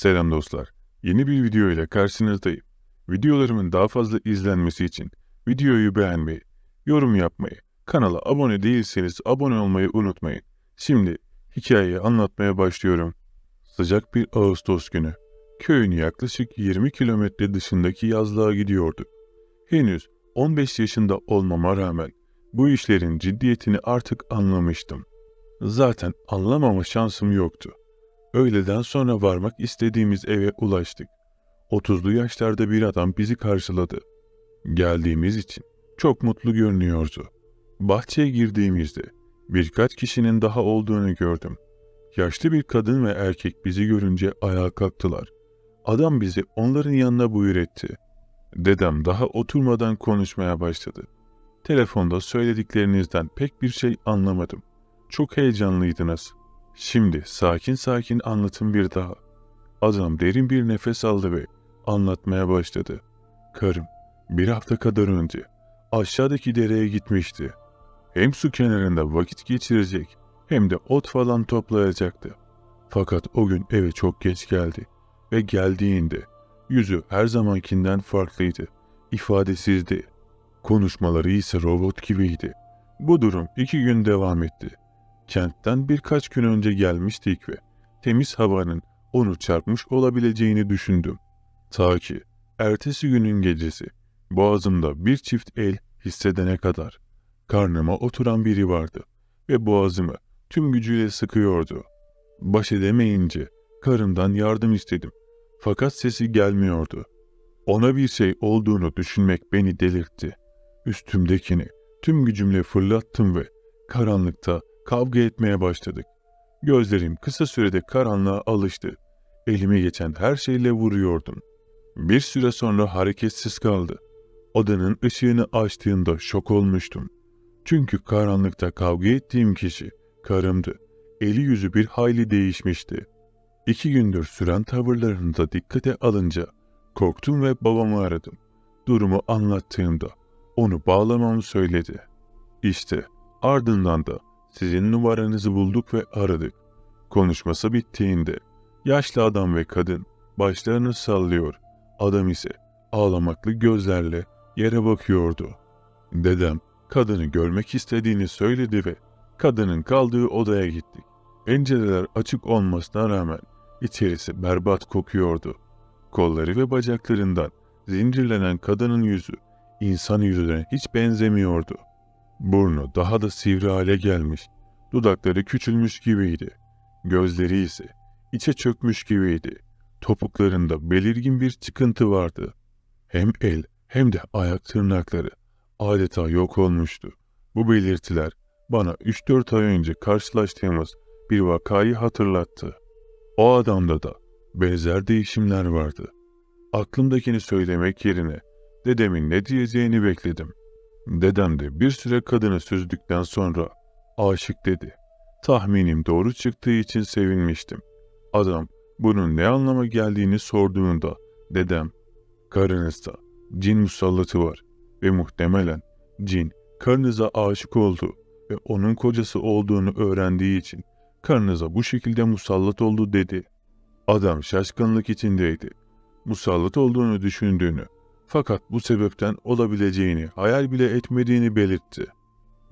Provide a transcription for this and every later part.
Selam dostlar. Yeni bir video ile karşınızdayım. Videolarımın daha fazla izlenmesi için videoyu beğenmeyi, yorum yapmayı, kanala abone değilseniz abone olmayı unutmayın. Şimdi hikayeyi anlatmaya başlıyorum. Sıcak bir Ağustos günü köyün yaklaşık 20 kilometre dışındaki yazlığa gidiyorduk. Henüz 15 yaşında olmama rağmen bu işlerin ciddiyetini artık anlamıştım. Zaten anlamama şansım yoktu. Öğleden sonra varmak istediğimiz eve ulaştık. 30'lu yaşlarda bir adam bizi karşıladı. Geldiğimiz için çok mutlu görünüyordu. Bahçeye girdiğimizde birkaç kişinin daha olduğunu gördüm. Yaşlı bir kadın ve erkek bizi görünce ayağa kalktılar. Adam bizi onların yanına buyur etti. Dedem daha oturmadan konuşmaya başladı. Telefonda söylediklerinizden pek bir şey anlamadım. Çok heyecanlıydınız. Şimdi sakin sakin anlatın bir daha. Adam derin bir nefes aldı ve anlatmaya başladı. Karım bir hafta kadar önce aşağıdaki dereye gitmişti. Hem su kenarında vakit geçirecek hem de ot falan toplayacaktı. Fakat o gün eve çok geç geldi ve geldiğinde yüzü her zamankinden farklıydı. ifadesizdi. Konuşmaları ise robot gibiydi. Bu durum iki gün devam etti. Kentten birkaç gün önce gelmiştik ve temiz havanın onu çarpmış olabileceğini düşündüm. Ta ki ertesi günün gecesi boğazımda bir çift el hissedene kadar karnıma oturan biri vardı ve boğazımı tüm gücüyle sıkıyordu. Baş edemeyince karımdan yardım istedim. Fakat sesi gelmiyordu. Ona bir şey olduğunu düşünmek beni delirtti. Üstümdekini tüm gücümle fırlattım ve karanlıkta kavga etmeye başladık. Gözlerim kısa sürede karanlığa alıştı. Elime geçen her şeyle vuruyordum. Bir süre sonra hareketsiz kaldı. Odanın ışığını açtığında şok olmuştum. Çünkü karanlıkta kavga ettiğim kişi karımdı. Eli yüzü bir hayli değişmişti. İki gündür süren tavırlarını da dikkate alınca korktum ve babamı aradım. Durumu anlattığımda onu bağlamamı söyledi. İşte ardından da sizin numaranızı bulduk ve aradık. Konuşması bittiğinde yaşlı adam ve kadın başlarını sallıyor. Adam ise ağlamaklı gözlerle yere bakıyordu. Dedem kadını görmek istediğini söyledi ve kadının kaldığı odaya gittik. Pencereler açık olmasına rağmen içerisi berbat kokuyordu. Kolları ve bacaklarından zincirlenen kadının yüzü insan yüzüne hiç benzemiyordu. Burnu daha da sivri hale gelmiş, dudakları küçülmüş gibiydi. Gözleri ise içe çökmüş gibiydi. Topuklarında belirgin bir çıkıntı vardı. Hem el hem de ayak tırnakları adeta yok olmuştu. Bu belirtiler bana 3-4 ay önce karşılaştığımız bir vakayı hatırlattı. O adamda da benzer değişimler vardı. Aklımdakini söylemek yerine dedemin ne diyeceğini bekledim. Dedem de bir süre kadını süzdükten sonra aşık dedi. Tahminim doğru çıktığı için sevinmiştim. Adam bunun ne anlama geldiğini sorduğunda dedem karınızda cin musallatı var ve muhtemelen cin karınıza aşık oldu ve onun kocası olduğunu öğrendiği için karınıza bu şekilde musallat oldu dedi. Adam şaşkınlık içindeydi. Musallat olduğunu düşündüğünü fakat bu sebepten olabileceğini hayal bile etmediğini belirtti.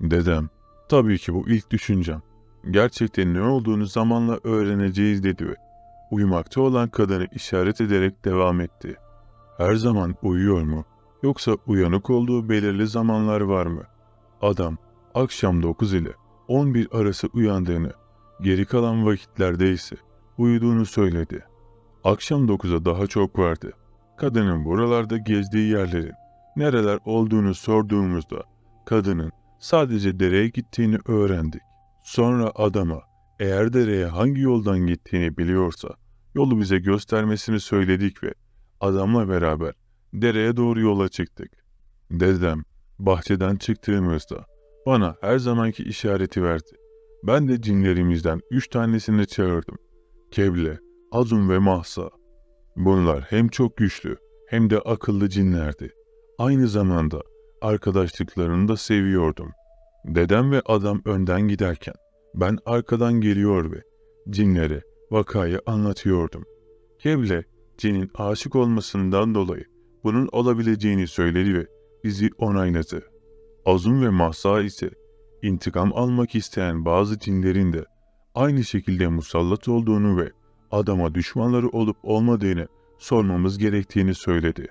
Dedem, tabii ki bu ilk düşüncem. Gerçekten ne olduğunu zamanla öğreneceğiz dedi ve uyumakta olan kadını işaret ederek devam etti. Her zaman uyuyor mu? Yoksa uyanık olduğu belirli zamanlar var mı? Adam, akşam 9 ile 11 arası uyandığını, geri kalan vakitlerde ise uyuduğunu söyledi. Akşam 9'a daha çok vardı. Kadının buralarda gezdiği yerlerin nereler olduğunu sorduğumuzda kadının sadece dereye gittiğini öğrendik. Sonra adama eğer dereye hangi yoldan gittiğini biliyorsa yolu bize göstermesini söyledik ve adamla beraber dereye doğru yola çıktık. Dedem bahçeden çıktığımızda bana her zamanki işareti verdi. Ben de cinlerimizden üç tanesini çağırdım. Keble, Azum ve Mahsa. Bunlar hem çok güçlü hem de akıllı cinlerdi. Aynı zamanda arkadaşlıklarını da seviyordum. Dedem ve adam önden giderken ben arkadan geliyor ve cinlere vakayı anlatıyordum. Keble, Cin'in aşık olmasından dolayı bunun olabileceğini söyledi ve bizi onayladı. Azun ve Mahsa ise intikam almak isteyen bazı cinlerin de aynı şekilde musallat olduğunu ve adama düşmanları olup olmadığını sormamız gerektiğini söyledi.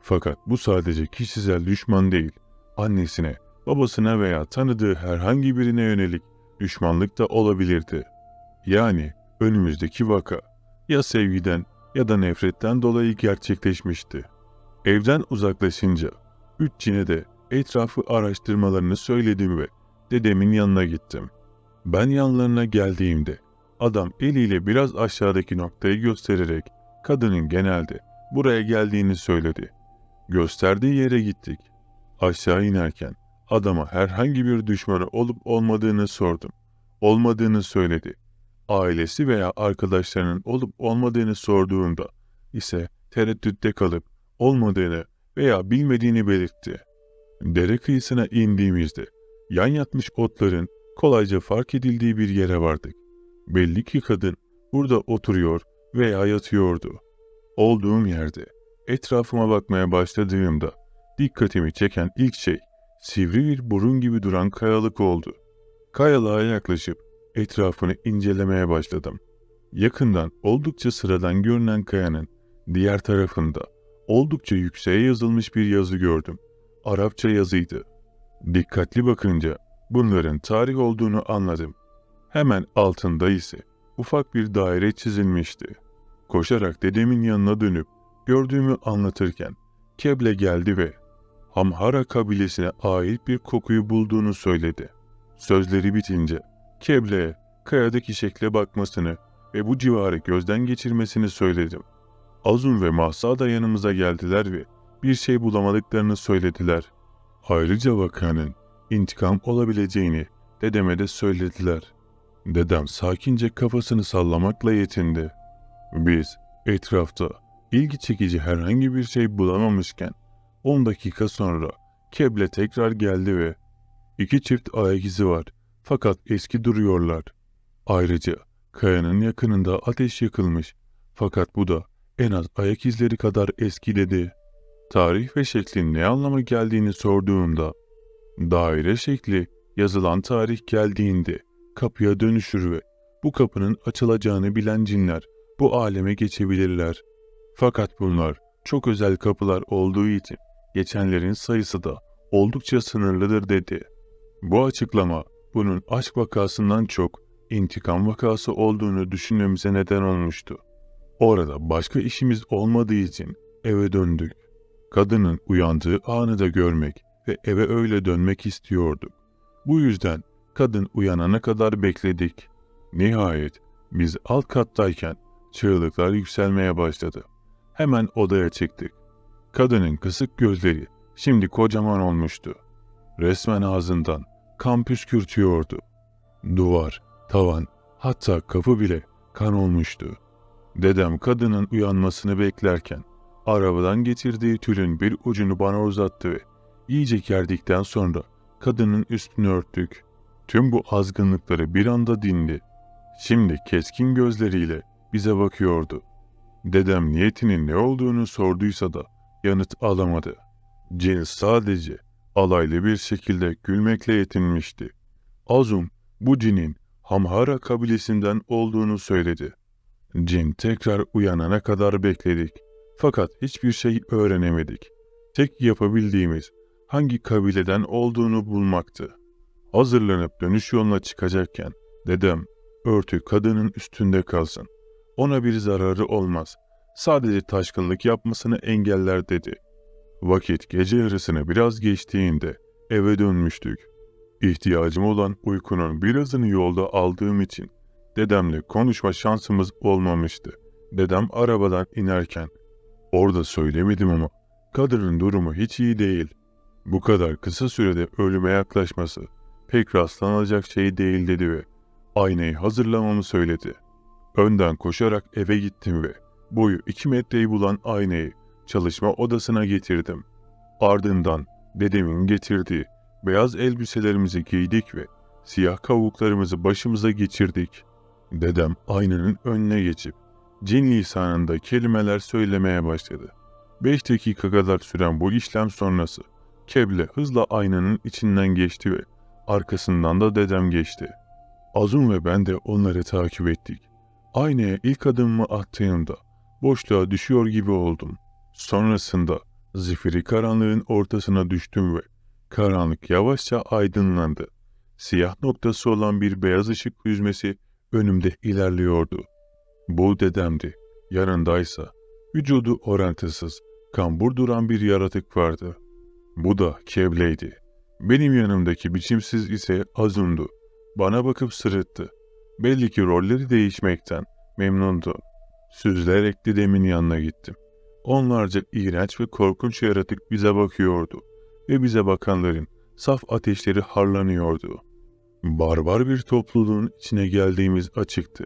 Fakat bu sadece kişisel düşman değil, annesine, babasına veya tanıdığı herhangi birine yönelik düşmanlık da olabilirdi. Yani önümüzdeki vaka ya sevgiden ya da nefretten dolayı gerçekleşmişti. Evden uzaklaşınca üç cine de etrafı araştırmalarını söyledim ve dedemin yanına gittim. Ben yanlarına geldiğimde adam eliyle biraz aşağıdaki noktayı göstererek kadının genelde buraya geldiğini söyledi. Gösterdiği yere gittik. Aşağı inerken adama herhangi bir düşmanı olup olmadığını sordum. Olmadığını söyledi. Ailesi veya arkadaşlarının olup olmadığını sorduğumda ise tereddütte kalıp olmadığını veya bilmediğini belirtti. Dere kıyısına indiğimizde yan yatmış otların kolayca fark edildiği bir yere vardık. Belli ki kadın burada oturuyor veya yatıyordu. Olduğum yerde etrafıma bakmaya başladığımda dikkatimi çeken ilk şey sivri bir burun gibi duran kayalık oldu. Kayalığa yaklaşıp etrafını incelemeye başladım. Yakından oldukça sıradan görünen kayanın diğer tarafında oldukça yükseğe yazılmış bir yazı gördüm. Arapça yazıydı. Dikkatli bakınca bunların tarih olduğunu anladım. Hemen altında ise ufak bir daire çizilmişti. Koşarak dedemin yanına dönüp gördüğümü anlatırken Keble geldi ve Hamhara kabilesine ait bir kokuyu bulduğunu söyledi. Sözleri bitince Keble'ye kayadaki şekle bakmasını ve bu civarı gözden geçirmesini söyledim. Azun ve Mahsa da yanımıza geldiler ve bir şey bulamadıklarını söylediler. Ayrıca vakanın intikam olabileceğini dedeme de söylediler. Dedem sakince kafasını sallamakla yetindi. Biz etrafta ilgi çekici herhangi bir şey bulamamışken 10 dakika sonra Keble tekrar geldi ve iki çift ayak izi var fakat eski duruyorlar. Ayrıca kayanın yakınında ateş yakılmış fakat bu da en az ayak izleri kadar eski dedi. Tarih ve şeklin ne anlama geldiğini sorduğumda daire şekli yazılan tarih geldiğinde kapıya dönüşür ve bu kapının açılacağını bilen cinler bu aleme geçebilirler. Fakat bunlar çok özel kapılar olduğu için geçenlerin sayısı da oldukça sınırlıdır dedi. Bu açıklama bunun aşk vakasından çok intikam vakası olduğunu düşünmemize neden olmuştu. Orada başka işimiz olmadığı için eve döndük. Kadının uyandığı anı da görmek ve eve öyle dönmek istiyorduk. Bu yüzden kadın uyanana kadar bekledik. Nihayet biz alt kattayken çığlıklar yükselmeye başladı. Hemen odaya çıktık. Kadının kısık gözleri şimdi kocaman olmuştu. Resmen ağzından kan püskürtüyordu. Duvar, tavan, hatta kapı bile kan olmuştu. Dedem kadının uyanmasını beklerken arabadan getirdiği tülün bir ucunu bana uzattı ve iyice gerdikten sonra kadının üstünü örttük. Tüm bu azgınlıkları bir anda dindi. Şimdi keskin gözleriyle bize bakıyordu. Dedem niyetinin ne olduğunu sorduysa da yanıt alamadı. Cin sadece alaylı bir şekilde gülmekle yetinmişti. Azum bu cinin Hamhara kabilesinden olduğunu söyledi. Cin tekrar uyanana kadar bekledik. Fakat hiçbir şey öğrenemedik. Tek yapabildiğimiz hangi kabileden olduğunu bulmaktı. Hazırlanıp dönüş yoluna çıkacakken dedem örtü kadının üstünde kalsın. Ona bir zararı olmaz. Sadece taşkınlık yapmasını engeller dedi. Vakit gece yarısını biraz geçtiğinde eve dönmüştük. İhtiyacım olan uykunun birazını yolda aldığım için dedemle konuşma şansımız olmamıştı. Dedem arabadan inerken orada söylemedim ama kadının durumu hiç iyi değil. Bu kadar kısa sürede ölüme yaklaşması pek rastlanacak şey değil dedi ve aynayı hazırlamamı söyledi. Önden koşarak eve gittim ve boyu iki metreyi bulan aynayı çalışma odasına getirdim. Ardından dedemin getirdiği beyaz elbiselerimizi giydik ve siyah kavuklarımızı başımıza geçirdik. Dedem aynanın önüne geçip cin lisanında kelimeler söylemeye başladı. Beş dakika kadar süren bu işlem sonrası Keble hızla aynanın içinden geçti ve arkasından da dedem geçti. Azun ve ben de onları takip ettik. Aynaya ilk adımımı attığımda boşluğa düşüyor gibi oldum. Sonrasında zifiri karanlığın ortasına düştüm ve karanlık yavaşça aydınlandı. Siyah noktası olan bir beyaz ışık yüzmesi önümde ilerliyordu. Bu dedemdi. Yanındaysa vücudu orantısız, kambur duran bir yaratık vardı. Bu da Keble'ydi. Benim yanımdaki biçimsiz ise Azun'du. Bana bakıp sırıttı. Belli ki rolleri değişmekten memnundu. Süzülerek dedemin yanına gittim. Onlarca iğrenç ve korkunç yaratık bize bakıyordu ve bize bakanların saf ateşleri harlanıyordu. Barbar bir topluluğun içine geldiğimiz açıktı.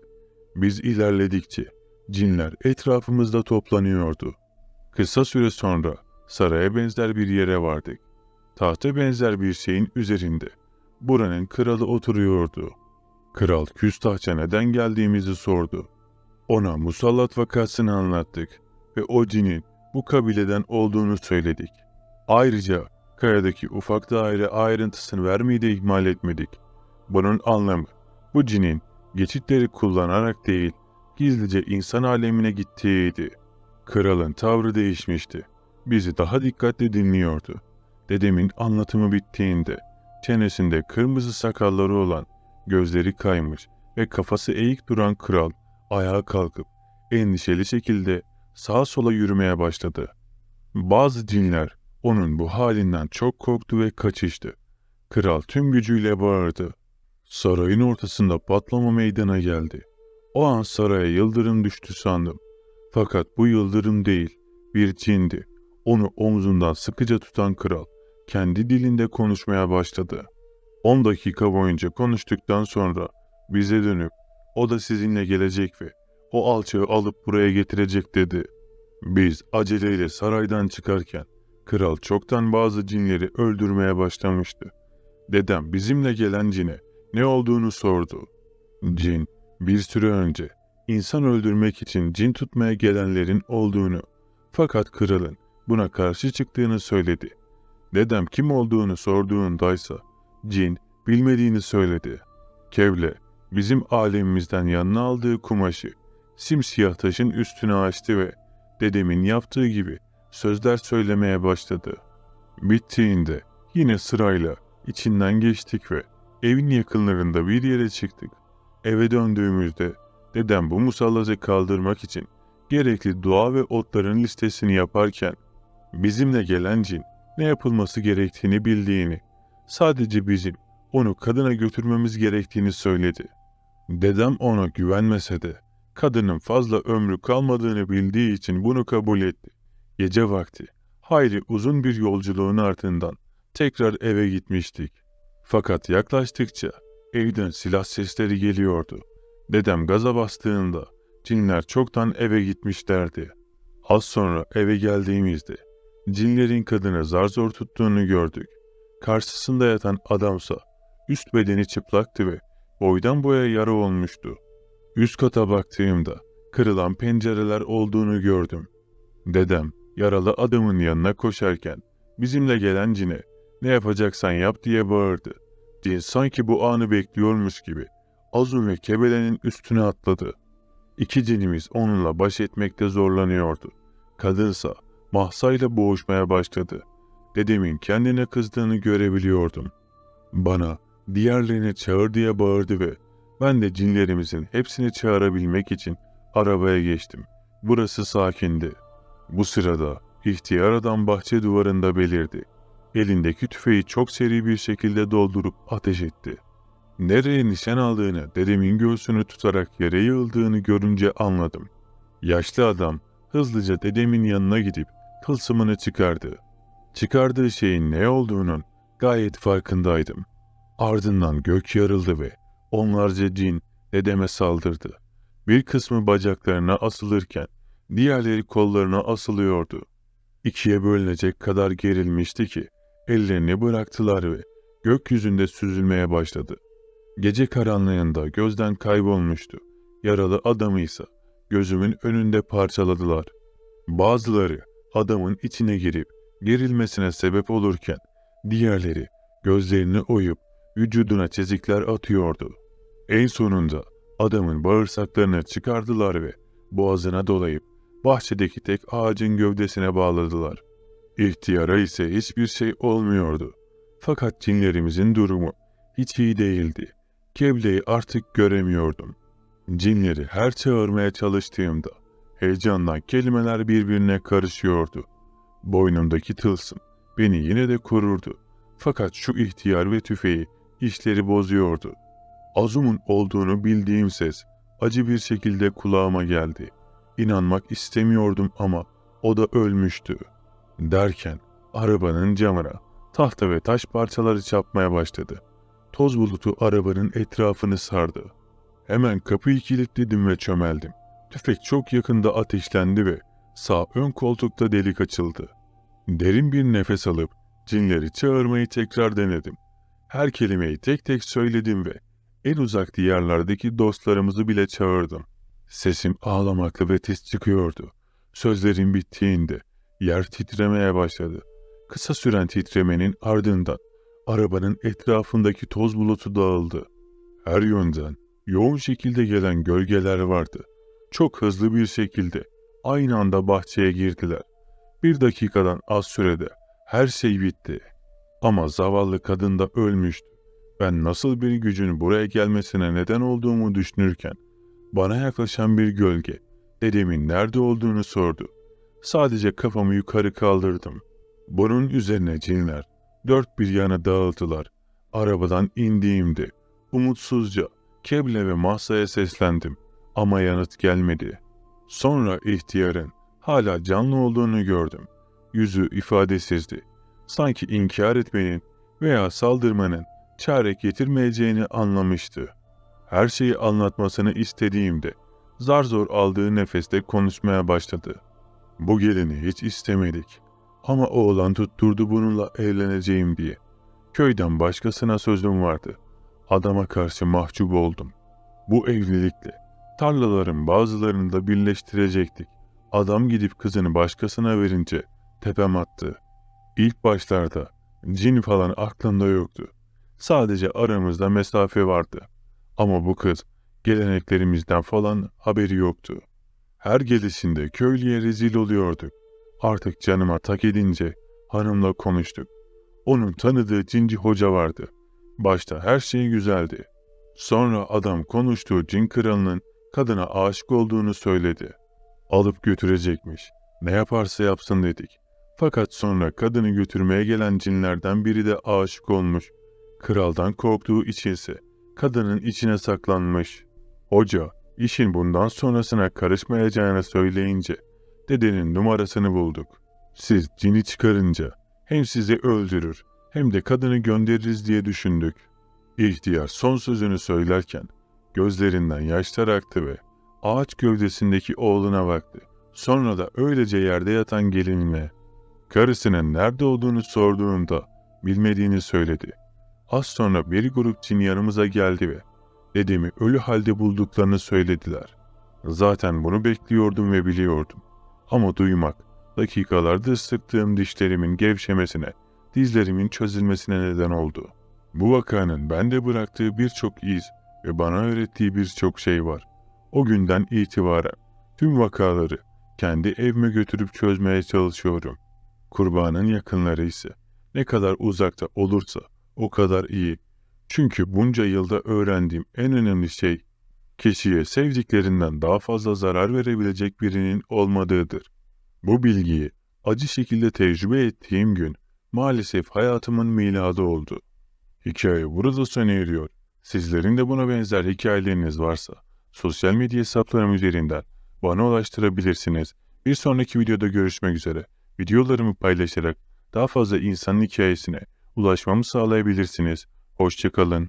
Biz ilerledikçe cinler etrafımızda toplanıyordu. Kısa süre sonra saraya benzer bir yere vardık. Tahta benzer bir şeyin üzerinde buranın kralı oturuyordu. Kral küstahça neden geldiğimizi sordu. Ona musallat vakasını anlattık ve o cinin bu kabileden olduğunu söyledik. Ayrıca kayadaki ufak daire ayrıntısını vermeyi de ihmal etmedik. Bunun anlamı bu cinin geçitleri kullanarak değil, gizlice insan alemine gittiğiydi. Kralın tavrı değişmişti. Bizi daha dikkatli dinliyordu. Dedemin anlatımı bittiğinde çenesinde kırmızı sakalları olan, gözleri kaymış ve kafası eğik duran kral ayağa kalkıp endişeli şekilde sağa sola yürümeye başladı. Bazı cinler onun bu halinden çok korktu ve kaçıştı. Kral tüm gücüyle bağırdı. Sarayın ortasında patlama meydana geldi. O an saraya yıldırım düştü sandım. Fakat bu yıldırım değil, bir cindi. Onu omzundan sıkıca tutan kral kendi dilinde konuşmaya başladı. 10 dakika boyunca konuştuktan sonra bize dönüp o da sizinle gelecek ve o alçağı alıp buraya getirecek dedi. Biz aceleyle saraydan çıkarken kral çoktan bazı cinleri öldürmeye başlamıştı. Dedem bizimle gelen cine ne olduğunu sordu. Cin bir süre önce insan öldürmek için cin tutmaya gelenlerin olduğunu fakat kralın buna karşı çıktığını söyledi. Dedem kim olduğunu sorduğundaysa cin bilmediğini söyledi. Kevle bizim alemimizden yanına aldığı kumaşı simsiyah taşın üstüne açtı ve dedemin yaptığı gibi sözler söylemeye başladı. Bittiğinde yine sırayla içinden geçtik ve evin yakınlarında bir yere çıktık. Eve döndüğümüzde dedem bu musallatı kaldırmak için gerekli dua ve otların listesini yaparken bizimle gelen cin ne yapılması gerektiğini bildiğini, sadece bizim onu kadına götürmemiz gerektiğini söyledi. Dedem ona güvenmese de kadının fazla ömrü kalmadığını bildiği için bunu kabul etti. Gece vakti hayli uzun bir yolculuğun ardından tekrar eve gitmiştik. Fakat yaklaştıkça evden silah sesleri geliyordu. Dedem gaza bastığında cinler çoktan eve gitmişlerdi. Az sonra eve geldiğimizde cinlerin kadını zar zor tuttuğunu gördük. Karşısında yatan adamsa üst bedeni çıplaktı ve boydan boya yara olmuştu. Üst kata baktığımda kırılan pencereler olduğunu gördüm. Dedem yaralı adamın yanına koşarken bizimle gelen cine ne yapacaksan yap diye bağırdı. Cin sanki bu anı bekliyormuş gibi Azun ve Kebele'nin üstüne atladı. İki cinimiz onunla baş etmekte zorlanıyordu. Kadınsa Mahsa'yla boğuşmaya başladı. Dedemin kendine kızdığını görebiliyordum. Bana diğerlerini çağır diye bağırdı ve ben de cinlerimizin hepsini çağırabilmek için arabaya geçtim. Burası sakindi. Bu sırada ihtiyar adam bahçe duvarında belirdi. Elindeki tüfeği çok seri bir şekilde doldurup ateş etti. Nereye nişan aldığını dedemin göğsünü tutarak yere yığıldığını görünce anladım. Yaşlı adam hızlıca dedemin yanına gidip tılsımını çıkardı. Çıkardığı şeyin ne olduğunun gayet farkındaydım. Ardından gök yarıldı ve onlarca cin dedeme saldırdı. Bir kısmı bacaklarına asılırken diğerleri kollarına asılıyordu. İkiye bölünecek kadar gerilmişti ki ellerini bıraktılar ve gökyüzünde süzülmeye başladı. Gece karanlığında gözden kaybolmuştu. Yaralı adamı ise gözümün önünde parçaladılar. Bazıları adamın içine girip gerilmesine sebep olurken diğerleri gözlerini oyup vücuduna çizikler atıyordu. En sonunda adamın bağırsaklarını çıkardılar ve boğazına dolayıp bahçedeki tek ağacın gövdesine bağladılar. İhtiyara ise hiçbir şey olmuyordu. Fakat cinlerimizin durumu hiç iyi değildi. Kebleyi artık göremiyordum. Cinleri her çağırmaya çalıştığımda heyecandan kelimeler birbirine karışıyordu. Boynumdaki tılsım beni yine de korurdu. Fakat şu ihtiyar ve tüfeği işleri bozuyordu. Azum'un olduğunu bildiğim ses acı bir şekilde kulağıma geldi. İnanmak istemiyordum ama o da ölmüştü. Derken arabanın camına tahta ve taş parçaları çarpmaya başladı. Toz bulutu arabanın etrafını sardı. Hemen kapıyı kilitledim ve çömeldim. Tüfek çok yakında ateşlendi ve sağ ön koltukta delik açıldı. Derin bir nefes alıp cinleri çağırmayı tekrar denedim. Her kelimeyi tek tek söyledim ve en uzak diyarlardaki dostlarımızı bile çağırdım. Sesim ağlamaklı ve tiz çıkıyordu. Sözlerim bittiğinde yer titremeye başladı. Kısa süren titremenin ardından arabanın etrafındaki toz bulutu dağıldı. Her yönden yoğun şekilde gelen gölgeler vardı. Çok hızlı bir şekilde aynı anda bahçeye girdiler. Bir dakikadan az sürede her şey bitti. Ama zavallı kadın da ölmüştü. Ben nasıl bir gücün buraya gelmesine neden olduğumu düşünürken bana yaklaşan bir gölge dedemin nerede olduğunu sordu. Sadece kafamı yukarı kaldırdım. Bunun üzerine cinler dört bir yana dağıldılar. Arabadan indiğimde umutsuzca Keble ve Mahsa'ya seslendim ama yanıt gelmedi. Sonra ihtiyarın hala canlı olduğunu gördüm. Yüzü ifadesizdi. Sanki inkar etmenin veya saldırmanın çare getirmeyeceğini anlamıştı. Her şeyi anlatmasını istediğimde zar zor aldığı nefeste konuşmaya başladı. Bu gelini hiç istemedik. Ama oğlan tutturdu bununla evleneceğim diye. Köyden başkasına sözüm vardı. Adama karşı mahcup oldum. Bu evlilikle tarlaların bazılarını da birleştirecektik. Adam gidip kızını başkasına verince tepem attı. İlk başlarda cin falan aklımda yoktu. Sadece aramızda mesafe vardı. Ama bu kız geleneklerimizden falan haberi yoktu. Her gelişinde köylüye rezil oluyorduk. Artık canıma tak edince hanımla konuştuk. Onun tanıdığı cinci hoca vardı. Başta her şey güzeldi. Sonra adam konuştuğu cin kralının kadına aşık olduğunu söyledi. Alıp götürecekmiş. Ne yaparsa yapsın dedik. Fakat sonra kadını götürmeye gelen cinlerden biri de aşık olmuş. Kraldan korktuğu içinse kadının içine saklanmış. Hoca işin bundan sonrasına karışmayacağını söyleyince dedenin numarasını bulduk. Siz cini çıkarınca hem sizi öldürür hem de kadını göndeririz diye düşündük. İhtiyar son sözünü söylerken gözlerinden yaşlar aktı ve ağaç gövdesindeki oğluna baktı. Sonra da öylece yerde yatan gelinine karısının nerede olduğunu sorduğunda bilmediğini söyledi. Az sonra bir grup cin yanımıza geldi ve dedemi ölü halde bulduklarını söylediler. Zaten bunu bekliyordum ve biliyordum. Ama duymak, dakikalardır sıktığım dişlerimin gevşemesine, dizlerimin çözülmesine neden oldu. Bu vakanın bende bıraktığı birçok iz ve bana öğrettiği birçok şey var. O günden itibaren tüm vakaları kendi evime götürüp çözmeye çalışıyorum. Kurbanın yakınları ise ne kadar uzakta olursa o kadar iyi. Çünkü bunca yılda öğrendiğim en önemli şey kişiye sevdiklerinden daha fazla zarar verebilecek birinin olmadığıdır. Bu bilgiyi acı şekilde tecrübe ettiğim gün maalesef hayatımın miladı oldu. Hikaye burada sona eriyor. Sizlerin de buna benzer hikayeleriniz varsa sosyal medya hesaplarım üzerinden bana ulaştırabilirsiniz. Bir sonraki videoda görüşmek üzere. Videolarımı paylaşarak daha fazla insanın hikayesine ulaşmamı sağlayabilirsiniz. Hoşçakalın.